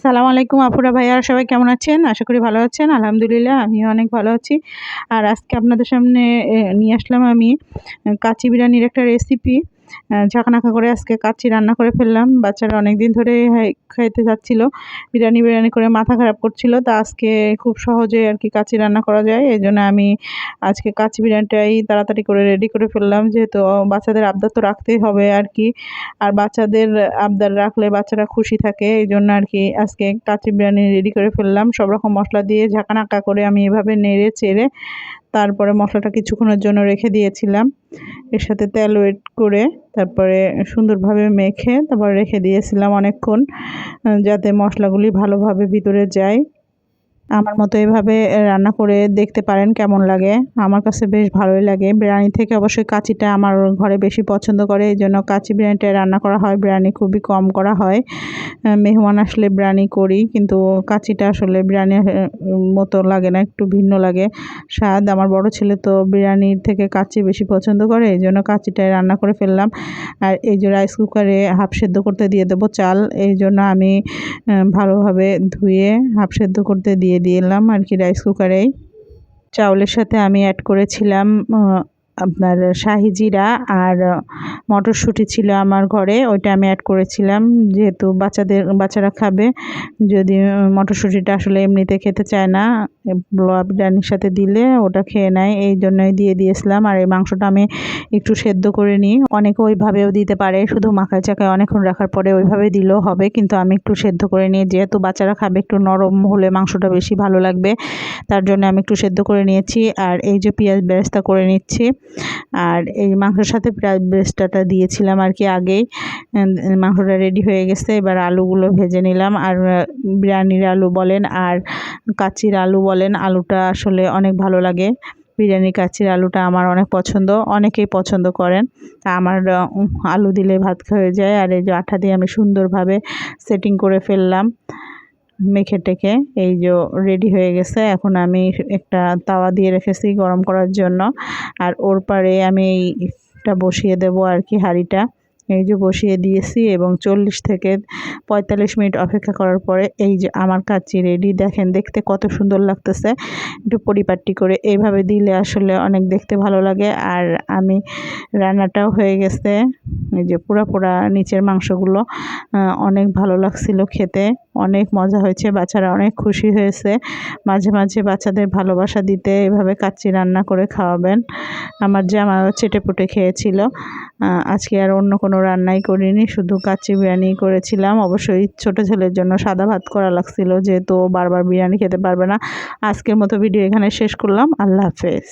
আসসালামু আলাইকুম আপুরা ভাইয়ারা সবাই কেমন আছেন? আশা করি ভালো আছেন, আলহামদুলিল্লাহ আমিও অনেক ভালো আছি। আর আজকে আপনাদের সামনে নিয়ে আসলাম আমি কাচি বিরিয়ানির একটা রেসিপি ঝাঁকানাকা করে আজকে কাচ্চি রান্না করে ফেললাম। বাচ্চারা অনেক দিন ধরে খাইতে যাচ্ছিল। বিরিয়ানি বিরিয়ানি করে মাথা খারাপ করছিল। তা আজকে খুব সহজে আর কি কাচ্চি রান্না করা যায়। এই জন্য আমি আজকে কাচ্চি বিরিয়ানিটাই তাড়াতাড়ি করে রেডি করে ফেললাম। যেহেতু বাচ্চাদের আবদার তো রাখতেই হবে আর কি। আর বাচ্চাদের আবদার রাখলে বাচ্চারা খুশি থাকে। এই জন্য আর কি আজকে কাচ্চি বিরিয়ানি রেডি করে ফেললাম। সব রকম মশলা দিয়ে ঝাঁকানাকা করে আমি এভাবে নেড়ে চেড়ে তারপরে মশলাটা কিছুক্ষণের জন্য রেখে দিয়েছিলাম। এর সাথে তেল ওয়েট করে তারপরে সুন্দরভাবে মেখে তারপর রেখে দিয়েছিলাম অনেকক্ষণ যাতে মশলাগুলি ভালোভাবে ভিতরে যায়। আমার মতো এভাবে রান্না করে দেখতে পারেন কেমন লাগে। আমার কাছে বেশ ভালোই লাগে। বিরিয়ানি থেকে অবশ্যই কাচিটা আমার ঘরে বেশি পছন্দ করে। এই জন্য কাচি বিরিয়ানিটা রান্না করা হয়। বিরিয়ানি খুবই কম করা হয়। মেহমান আসলে বিরিয়ানি করি, কিন্তু কাচিটা আসলে বিরিয়ানির মতো লাগে না, একটু ভিন্ন লাগে। স্বাদ, আমার বড় ছেলে তো বিরিয়ানির থেকে কাচি বেশি পছন্দ করে, এই জন্য কাচিটাই রান্না করে ফেললাম। আর এই যে রাইস কুকারে হাফ সেদ্ধ করতে দিয়ে দেবো চাল, এই জন্য আমি ভালোভাবে ধুয়ে হাফ সেদ্ধ করতে দিয়ে দিলাম আর কি রাইস কুকারেই চাউলের সাথে আমি অ্যাড করেছিলাম আপনার শাহি জিরা আর মটরশুঁটি ছিল আমার ঘরে, ওইটা আমি অ্যাড করেছিলাম। যেহেতু বাচ্চাদের, বাচ্চারা খাবে, যদি মটরশুঁটিটা আসলে এমনিতে খেতে চায় না বিরিয়ানির সাথে দিলে ওটা খেয়ে নেয়। এই জন্যই দিয়ে দিয়েছিলাম। আর এই মাংসটা আমি একটু সেদ্ধ করে নিই। অনেকে ওইভাবেও দিতে পারে, শুধু মাখায় চাকায় অনেকক্ষণ রাখার পরে ওইভাবে দিলেও হবে, কিন্তু আমি একটু সেদ্ধ করে নিই। যেহেতু বাচ্চারা খাবে, একটু নরম হলে মাংসটা বেশি ভালো লাগবে, তার জন্য আমি একটু সেদ্ধ করে নিয়েছি। আর এই যে পেঁয়াজ বেরেস্তা করে নিচ্ছি। আর এই মাংসের সাথে প্রায় বেরেস্তাটা দিয়েছিলাম আর কি আগেই। মাংসটা রেডি হয়ে গেছে, এবার আলুগুলো ভেজে নিলাম। আর বিরিয়ানির আলু বলেন আর কাচির আলু বলেন, আলুটা আসলে অনেক ভালো লাগে। বিরিয়ানি কাচির আলুটা আমার অনেক পছন্দ, অনেকেই পছন্দ করেন। তা আমার আলু দিলে ভাত হয়ে যায় আর এই যে আঠা দিয়ে আমি সুন্দরভাবে সেটিং করে ফেললাম। মেখে টেখে এই যে রেডি হয়ে গেছে। এখন আমি একটা তাওয়া দিয়ে রেখেছি গরম করার জন্য। আর ওর পারে আমি এইটা বসিয়ে দেব আর কি হাঁড়িটা। এই যে বসিয়ে দিয়েছি এবং চল্লিশ থেকে পঁয়তাল্লিশ মিনিট অপেক্ষা করার পরে এই যে আমার কাচ্চি রেডি দেখেন, দেখতে কত সুন্দর লাগতেছে। একটু পরিপাটি করে এইভাবে দিলে আসলে অনেক দেখতে ভালো লাগে। আর আমি রান্নাটাও হয়ে গেছে। এই যে পুরা পুরা নিচের মাংসগুলো অনেক ভালো লাগছিল খেতে, অনেক মজা হয়েছে, বাচ্চারা অনেক খুশি হয়েছে। মাঝে মাঝে বাচ্চাদের ভালোবাসা দিতে এভাবে কাচ্চি রান্না করে খাওয়াবেন। আমার জামা চেটে পুটে খেয়েছিল আজকে আর অন্য কোনো রান্নাই করিনি, শুধু কাচ্চি বিরিয়ানি করেছিলাম। অবশ্যই ছোটো ছেলের জন্য সাদা ভাত করা লাগছিল, যেহেতু বারবার বিরিয়ানি খেতে পারবে না। আজকের মতো ভিডিও এখানে শেষ করলাম। আল্লাহ হাফেজ।